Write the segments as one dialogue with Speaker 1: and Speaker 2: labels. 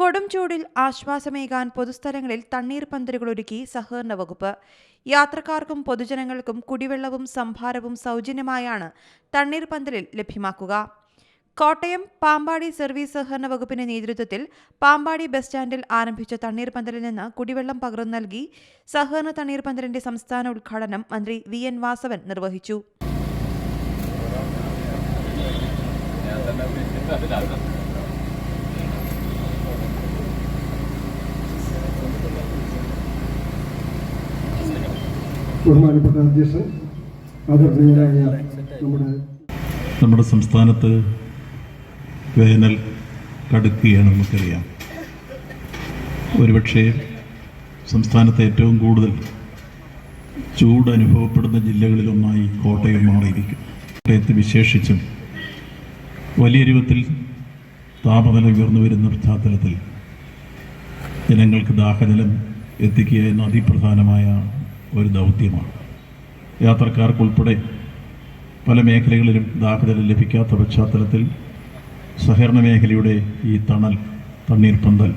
Speaker 1: കൊടും ചൂടിൽ ആശ്വാസമേകാൻ പൊതുസ്ഥലങ്ങളിൽ തണ്ണീർപന്തലുകൾ ഒരുക്കി സഹകരണ വകുപ്പ്. യാത്രക്കാർക്കും പൊതുജനങ്ങൾക്കും കുടിവെള്ളവും സംഭാരവും സൗജന്യമായാണ് തണ്ണീർ പന്തലിൽ ലഭ്യമാക്കുക. കോട്ടയം പാമ്പാടി സർവീസ് സഹകരണ വകുപ്പിന്റെ നേതൃത്വത്തിൽ പാമ്പാടി ബസ് സ്റ്റാൻഡിൽ ആരംഭിച്ച തണ്ണീർ പന്തലിൽ നിന്ന് കുടിവെള്ളം പകർന്നു നൽകി സഹകരണ തണ്ണീർ പന്തലിന്റെ സംസ്ഥാന ഉദ്ഘാടനം മന്ത്രി വി എൻ വാസവൻ നിർവഹിച്ചു.
Speaker 2: ബഹുമാനപ്പെട്ട അധ്യക്ഷൻ ആദരണീയനായ നമ്മുടെ
Speaker 3: നമ്മുടെ സംസ്ഥാനത്ത് വേനൽ കടുക്കുകയാണ് നമുക്കറിയാം. ഒരുപക്ഷെ സംസ്ഥാനത്ത് ഏറ്റവും കൂടുതൽ ചൂട് അനുഭവപ്പെടുന്ന ജില്ലകളിലൊന്നായി കോട്ടയം മാറിയിരിക്കും. കോട്ടയത്ത് വിശേഷിച്ചും വലിയ രൂപത്തിൽ താപനില ഉയർന്നു വരുന്ന പശ്ചാത്തലത്തിൽ ജനങ്ങൾക്ക് ദാഹജലം എത്തിക്കുക എന്ന അതിപ്രധാനമായ ഒരു ദൗത്യമാണ്. യാത്രക്കാർക്കുൾപ്പെടെ പല മേഖലകളിലും ദാഹജലം ലഭിക്കാത്ത പശ്ചാത്തലത്തിൽ സഹകരണ മേഖലയുടെ ഈ തണൽ തണ്ണീർ തണ്ണീർപ്പന്തൽ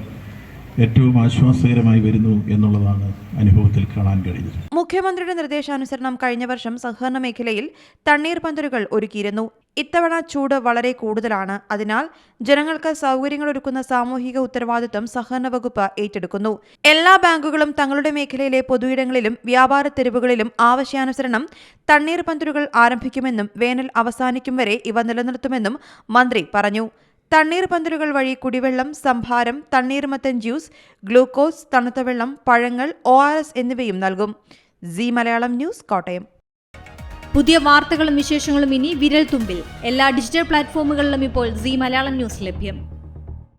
Speaker 3: ഏറ്റവും ആശ്വാസകരമായി വരുന്നു എന്നുള്ളതാണ് അനുഭവത്തിൽ കാണാൻ കഴിഞ്ഞത്.
Speaker 1: മുഖ്യമന്ത്രിയുടെ നിർദ്ദേശാനുസരണം കഴിഞ്ഞ വർഷം സഹകരണ മേഖലയിൽ തണ്ണീർ പന്തലുകൾ ഒരുക്കിയിരുന്നു. ഇത്തവണ ചൂട് വളരെ കൂടുതലാണ്. അതിനാൽ ജനങ്ങൾക്ക് സൗകര്യങ്ങൾ ഒരുക്കുന്ന സാമൂഹിക ഉത്തരവാദിത്വം സഹകരണ വകുപ്പ് ഏറ്റെടുക്കുന്നു. എല്ലാ ബാങ്കുകളും തങ്ങളുടെ മേഖലയിലെ പൊതുയിടങ്ങളിലും വ്യാപാര തെരുവുകളിലും ആവശ്യാനുസരണം തണ്ണീർ പന്തലുകൾ ആരംഭിക്കുമെന്നും വേനൽ അവസാനിക്കും വരെ ഇവ നിലനിർത്തുമെന്നും മന്ത്രി പറഞ്ഞു. തണ്ണീർപന്തലുകൾ വഴി കുടിവെള്ളം സംഭാരം തണ്ണീർമത്തൻ ജ്യൂസ് ഗ്ലൂക്കോസ് തണുത്ത വെള്ളം പഴങ്ങൾ ഒ ആർ എസ് എന്നിവയും നൽകും. C Malayalam news Kottayam.
Speaker 4: പുതിയ വാർത്തകളും വിശേഷങ്ങളും ഇനി വിരൽ തുമ്പിൽ എല്ലാ ഡിജിറ്റൽ പ്ലാറ്റ്ഫോമുകളിലും ഇപ്പോൾ സി മലയാളം ന്യൂസ് ലഭ്യം.